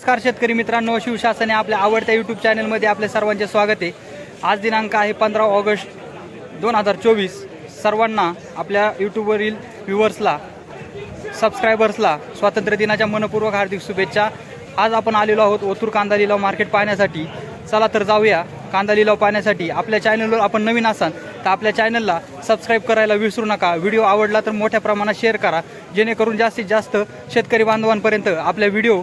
नमस्कार शेतकरी मित्रांनो शिवशासने आपल्या आवडत्या यूट्यूब चॅनलमध्ये आपले सर्वांचे स्वागत आहे. आज दिनांक आहे पंधरा ऑगस्ट दोन हजार चोवीस. सर्वांना आपल्या यूट्यूबवरील व्ह्युअर्सला सबस्क्रायबर्सला स्वातंत्र्य दिनाच्या मनपूर्वक हार्दिक शुभेच्छा. आज आपण आलेलो आहोत ओतूर कांदा लिलाव मार्केट पाहण्यासाठी. चला तर जाऊया कांदा लिलाव पाहण्यासाठी. आपल्या चॅनलवर आपण नवीन असाल तर आपल्या चॅनलला सबस्क्राईब करायला विसरू नका. व्हिडिओ आवडला तर मोठ्या प्रमाणात शेअर करा. जेणेकरून जास्तीत जास्त शेतकरी बांधवांपर्यंत आपल्या व्हिडिओ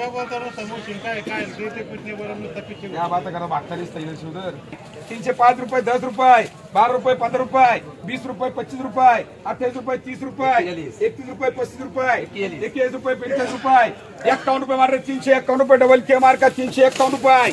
क्या बोलता रहा समोसिन काय काय देते कुछ नहीं बोला नुसता पीछे या बात करा तैल तीनशे पाच रुपये दस रुपये बारा रुपये पंधरा रुपये वीस रुपये पच्चीस रुपये अठ्ठावीस रुपये तीस रुपये एकतीस रुपये पस्तीस रुपये एकवीस रुपये पंचाळीस रुपये एक्कावन्न रुपये मार तीनशे एक्कावन्न रुपये डबल के मार्का तीनशे एक्कावन्न रुपये.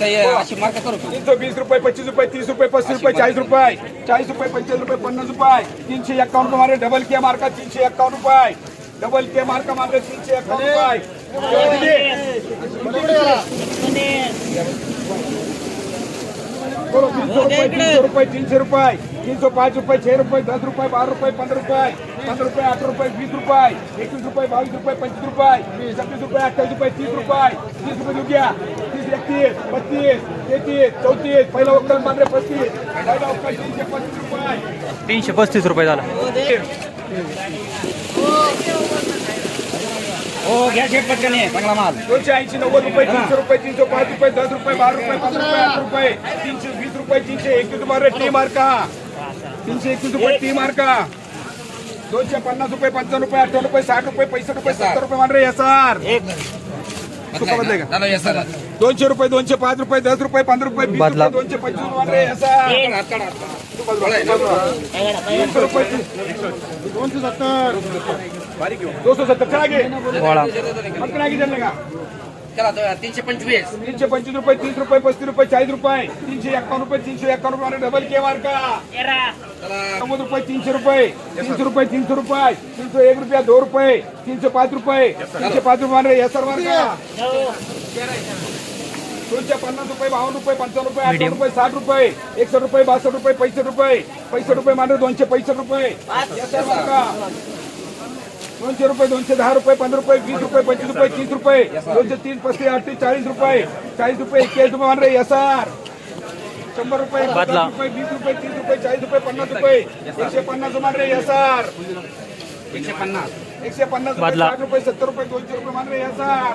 तीन सौ बीस रुपये पच्चीस रुपये तीस रुपये पस्तीस रुपये चाळीस रुपये चाळीस रुपये पंचेचाळीस रुपये पन्नास रुपये. तीनशे रुपये मारे डबल के मार्का तीनशे एक्कावन्न रुपये. डबल के मार्का मारे तीनशे एक्कावन्न रुपये. तीन सौ रुपये तीन सौ रुपये तीनशे रुपये. तीन सौ पाच रुपये छह रुपये दस रुपये बारह रुपये पंद्रह रुपये. पंद्रह रुपये अठारह रुपये बीस रुपये. इक्कीस रुपये बाईस रुपये पच्चीस रुपये. छब्बीस रुपये अट्ठाईस रुपये तीस रुपये. तीस रुपये हो गया तीस एकतीस बत्तीस तैतीस चौतीस पहिला मात्र पस्तीस पहिला वक्कल तीनशे पस्तीस रुपये तीनशे पस्तीस रुपये झाला दोनशे ऐंशी नव्वद रुपये तीनशे रुपये तीनशे पाच रुपये दस रुपये बारा रुपये पंधरा रुपये आठ रुपये तीनशे वीस रुपये तीनशे एकवीस रुपये टी मार्का तीनशे एकवीस रुपये टी मार्का दोनशे पन्नास रुपये पंचावन्न रुपये अठ्ठावन्न रुपये साठ रुपये पैसष्ट रुपये सत्तर रुपये मान रे एसआर चुका बदलाय का दोनशे रुपये दोनशे पाच रुपये दस रुपये पंधरा रुपये वीस बदला. रुपये दोनशे पंचवीस दोनशे सत्तर दो सौ सत्तर. चला का चला तीनशे पंचवीस. तीनशे पंचवीस रुपये तीस रुपये पस्तीस रुपये चाळीस रुपये. तीनशे एकावन्न रुपये तीनशे एकावन्न रुपये डबल के? मार्का नव्वद रुपये तीनशे रुपये. तीनशे रुपये तीनशे रुपये. तीनशे एक रुपया दो रुपये. तीनशे पाच रुपये. तीनशे पाच रुपये दोनशे पन्नास रुपये बावन्न रुपये पंचावन्न रुपये अठ्ठावन्न रुपये साठ रुपये एकसष्ट रुपये बासष्ट रुपये पैसष्ट रुपये पैसष्ट रुपये मांडे दोनशे पैसष्ट रुपये. दोनशे रुपये दोनशे दहा रुपये पंधरा रुपये वीस रुपये पंचवीस रुपये तीस रुपये दोनशे तीस पस्तीस अडतीस चाळीस रुपये चाळीस रुपये एक्केचाळीस रुपये मान रे एस आर शंभर रुपये. रुपये वीस रुपये तीस रुपये चाळीस रुपये पन्नास रुपये एकशे पन्नास मान रे एस आर एकशे पन्नास. एकशे पन्नास रुपये साठ रुपये सत्तर रुपये दोनशे रुपये मान रे एस आर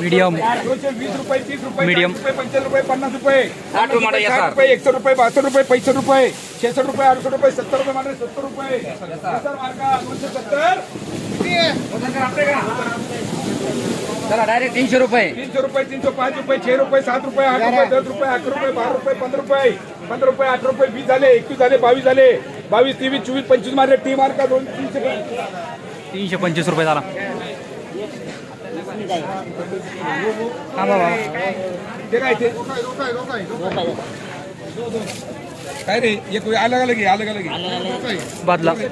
मीडियम. दोनशे वीस रुपये तीस रुपये Medium. चाळीस रुपये पंचाळीस रुपये पन्नास रुपये. साठ रुपये साठ याचा. रुपये एकसष्ट रुपये बासष्ट रुपये पैसष्ट रुपये छेसष्ट रुपये अडुसष्ट रुपये सत्तर रुपये मध्ये सत्तर रुपये. सत्तर मार्का दोनशे सत्तर. चला डायरेक्ट तीनशे रुपये. तीनशे रुपये तीनशे पाच रुपये छे रुपये सात रुपये आठ रुपये दस रुपये अकरा रुपये बारा रुपये पंधरा रुपये. पंधरा रुपये अठरा रुपये वीस झाले एकवीस झाले बावीस झाले. बावीस तेवीस चोवीस पंचवीस मारले टी मार्का दोन तीनशे तीनशे पंचवीस रुपये झाला. हा ते ते रे एक अलग अलग आहे अलग अलग बदला ते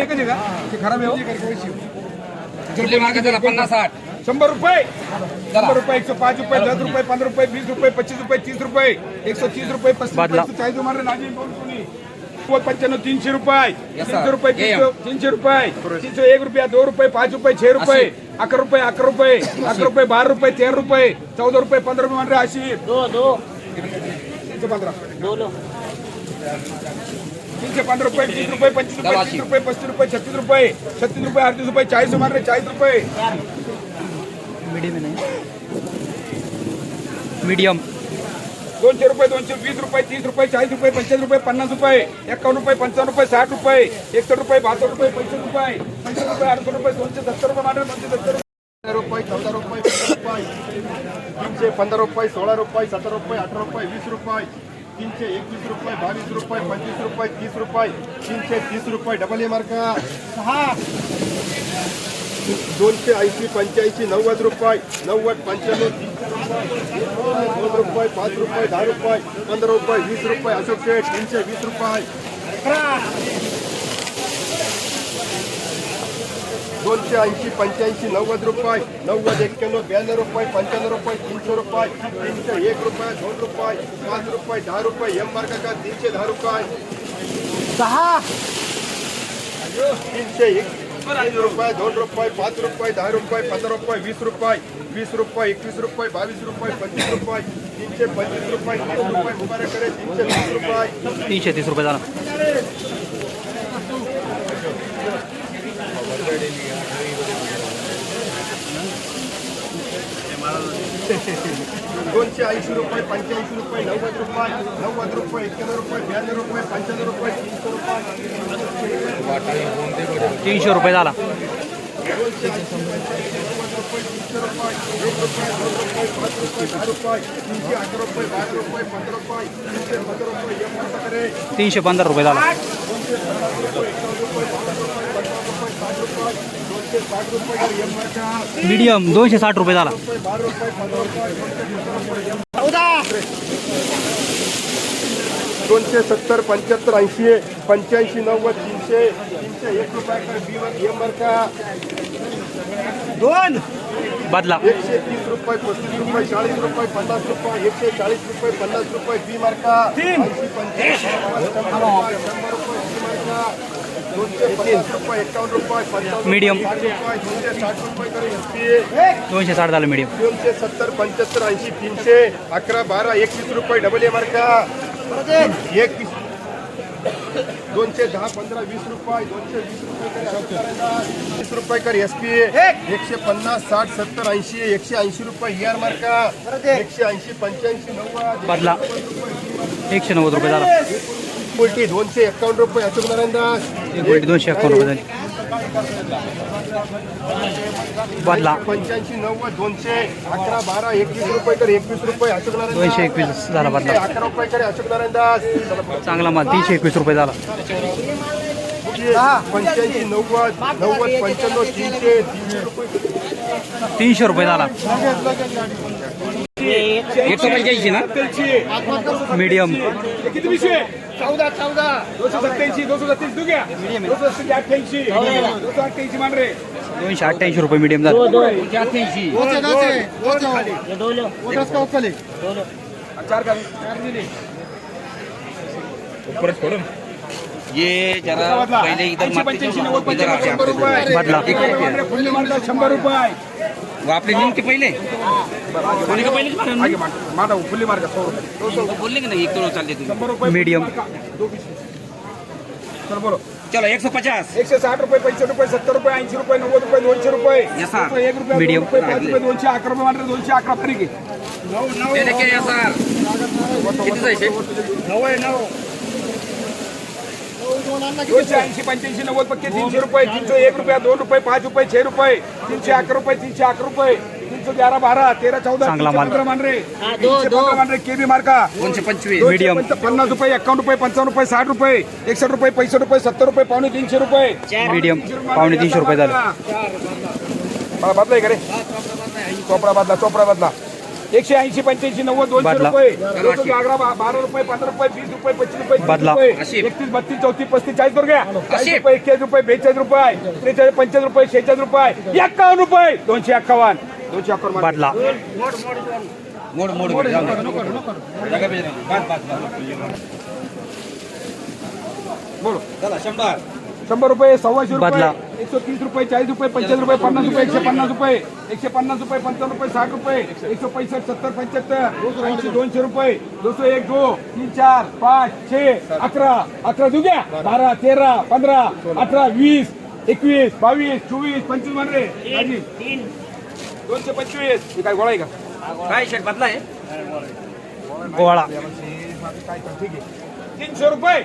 आहे का ते खराब आहे हो? पन्नास साठ शंभर रुपये शंभर रुपये एकशे पाच रुपये दस रुपये पंधरा रुपये वीस रुपये पच्चीस रुपये तीस रुपये एकशे तीस रुपये पस्तीस बदला. रुपये व पंच्याण्णव तीनशे रुपये. तीनशे रुपये. तीनशे रुपये तीनशे एक रुपया दो रुपये पाच रुपये छे रुपये अकरा रुपये अकरा रुपये अकरा रुपये बारा रुपये तेरा रुपये चौदा रुपये पंधरा रुपये म्हणजे अशी. तीनशे पंधरा. तीनशे पंधरा रुपये तीस रुपये पंचवीस रुपये तीस रुपये पस्तीस रुपये छत्तीस रुपये छत्तीस रुपये अडतीस रुपये चाळीस मारले चाळीस रुपये. मीडियम मीडियम दोनशे रुपये दोनशे वीस रुपये तीस रुपये चाळीस रुपये पंचाळीस रुपये पन्नास रुपये एकावन्न रुपये पंचावन्न रुपये साठ रुपये एकसष्ट रुपये बासष्ट रुपये पंचवीस रुपये पंचवीस रुपये अडुसष्ट रुपये दोनशे सत्तर रुपये मांडले दोनशे सत्तर तेरा रुपये चौदा रुपये तीनशे पंधरा रुपये सोळा रुपये सतरा रुपये अठरा रुपये वीस रुपये तीनशे एकवीस रुपये बावीस रुपये पंचवीस रुपये तीस रुपये तीनशे तीस रुपये डबल ए मार्का. दोनशे ऐंशी पंच्याऐंशी नव्वद रुपये नव्वद पंच्याण्णव दोन रुपये पाच रुपये दहा रुपये पंधरा रुपये वीस रुपये अशोक शेठ तीनशे वीस रुपये. दोनशे ऐंशी पंच्याऐंशी नव्वद रुपये नव्वद एक्क्याण्णव ब्याण्णव रुपये पंच्याण्णव रुपये तीनशे रुपये तीनशे एक रुपये दोन रुपये पाच रुपये दहा रुपये एम मार्का तीनशे दहा रुपये. सहा. तीनशे एक ಐದು ರೂಪಾಯಿ ದೊಡ್ಡ ರೂಪಾಯಿ ಪಾಂಚ್ ರೂಪಾಯಿ ದಹ ರೂಪಾಯಿ વીસ ರೂಪಾಯಿ વીસ રૂપિયા એકવીસ રૂપિયા બાવીસ રૂપિયા પચીસ રૂપિયા તીનસે પચીસ રૂપિયા ત્રીસ રૂપિયા મુબારક વીસ રૂપિયા. તીનસે ત્રીસ રૂપિયા દાણા दोनशे ऐंशी रुपये पंच्याऐंशी रुपये नव्वद रुपये नव्वद रुपये एक्क्याण्णव रुपये ब्याण्णव रुपये पंच्याण्णव रुपये तीनशे रुपये. तीनशे रुपये झाला. दहा रुपये तीनशे अकरा रुपये बारा रुपये पंधरा रुपये तीनशे पंधरा रुपये तीनशे पंधरा रुपये झाला. दोनशे रुपये मार्का मीडियम दोनशे साठ रुपये झाला. दोनशे सत्तर पंच्याहत्तर ऐंशी पंच्याऐंशी नव्वद तीनशे तीनशे एक रुपये एम मार्का दोन. बदला. एकशे तीस रुपये पस्तीस रुपये चाळीस रुपये पन्नास रुपये एकशे चाळीस रुपये पन्नास रुपये बी मार्का ऐंशी पंच्याऐंशी शंभर रुपये शंभर रुपये बी मार्का रुपये दोनशे साठ रुपये करे एस दोनशे साठ झालं मीडियम दोनशे सत्तर पंच्याहत्तर ऐंशी तीनशे अकरा बारा एकवीस रुपये डबल ए मार्का. एकवीस दोनशे दहा पंधरा वीस रुपये दोनशे वीस रुपये कर वीस रुपये कर एस पी एकशे पन्नास साठ सत्तर ऐंशी एकशे ऐंशी रुपये ई आर मार्का. एकशे ऐंशी पंच्याऐंशी नव्वद. बदला. एकशे नव्वद रुपये झाला. दोनशे एकावन्न रुपये अशोक नारायण दास एक उलटी दोनशे एकावन्न रुपये झाली. बदला. पंच्याऐंशी नव्वद दोनशे अकरा बारा एकवीस रुपये तर एकवीस रुपये अशोक दोनशे एकवीस झाला बदला. अकरा रुपये करे अशोक नारायण चांगला माल तीनशे एकवीस रुपये झाला. पंच्याऐंशी नव्वद नव्वद पंच्याण्णव तीनशे तीनशे रुपये तीनशे रुपये झाला. एकशे पंच्याऐंशी ना? मीडियम. किती विषय चौदा चौदा. दोनशे सत्याऐंशी दोनशे सत्तीस तू घ्या. दोनशे सत्तीस अठ्ठ्याऐंशी दोनशे अठ्ठ्याऐंशी मान रे दोनशे अठ्ठ्याऐंशी. रुपये मीडियम झाला ये जरा पहिले इधर बदला. शंभर रुपये. आपले निमते पहिले? कोणी का आगे मार मारा फुल्ली मार का सौ रुपये बोलले की नाही एक तुम्ही शंभर रुपये मीडियम। दो पीस. चल बोलो। चलो एकशे पचास। एकशे साठ रुपये पंचवीस रुपये सत्तर रुपये ऐंशी रुपये नव्वद रुपये दोनशे रुपये Yes, sir. दोनशे एक रुपये Medium. दोन रुपये पाच रुपये दोनशे अकरा रुपये मात्र दोनशे अकरा तरी घे ते देखील या सर। दोनशे ऐंशी पंच्याऐंशी नव्वद पक्के तीनशे रुपये तीनशे एक रुपया दोन रुपये पाच रुपये छे रुपये तीनशे अकरा रुपये तीनशे अकरा रुपये तीनशे ग्यारा बारा तेरा चौदा चांगला तीनशे माल. पंधरा मान रे तीनशे पंधरा मान रे मार्का. दोनशे पंचवीस. दोनशे Medium. पन्नास रुपये एकावन्न रुपये पंचावन्न रुपये साठ रुपये एकसष्ट रुपये पैंसष्ट रुपये सत्तर रुपये पावणे तीनशे रुपये. मीडियम पावणे तीनशे रुपये झाले. मला चोपडा बदला चोपडा बदला. एकशे ऐंशी पंच्याऐंशी नव्वद दोनशे बदला. रुपये. दोनशे गागरा बा- बारा रुपये पंधरा रुपये वीस रुपये पच्चीस रुपये तीस बदला. रुपये. एकतीस बत्तीस चौतीस पस्तीस चाळीस करू घ्या चाळीस अशी. रुपये एक्केचाळीस रुपये बेचाळीस रुपये त्रेचाळीस पंचेचाळीस रुपये शेहेचाळीस रुपये. एक्कावन्न रुपये. दोनशे एक्कावन्न. दोनशे अकरा बदला. बोलो चला शंभर. शंभर रुपये सव्वाशे. रुपये एकशे तीस रुपये चाळीस रुपये पंचेचाळीस रुपये पन्नास रुपये एकशे पन्नास रुपये एकशे पन्नास रुपये पंचावन्न रुपये साठ रुपये एकशे पैंसष्ट सत्तर पंच्याहत्तर ऐंशी दोनशे रुपये दोनशे एक दो तीन चार पाच छे अकरा अकरा देऊ घ्या बारा तेरा पंधरा अठरा वीस एकवीस बावीस चोवीस पंचवीस आजी. दोनशे पंचवीस. हे काय गोळा आहे का? काय शेट बदला आहे? गोळा. काय कर, ठीक आहे. तीनशे रुपये.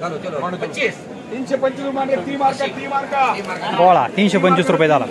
चलो चलो. पंचवीस. तीनशे पंचवीस रुपये रे ती मार्का ती मार्का. गोळा तीनशे पंचवीस रुपये झाला.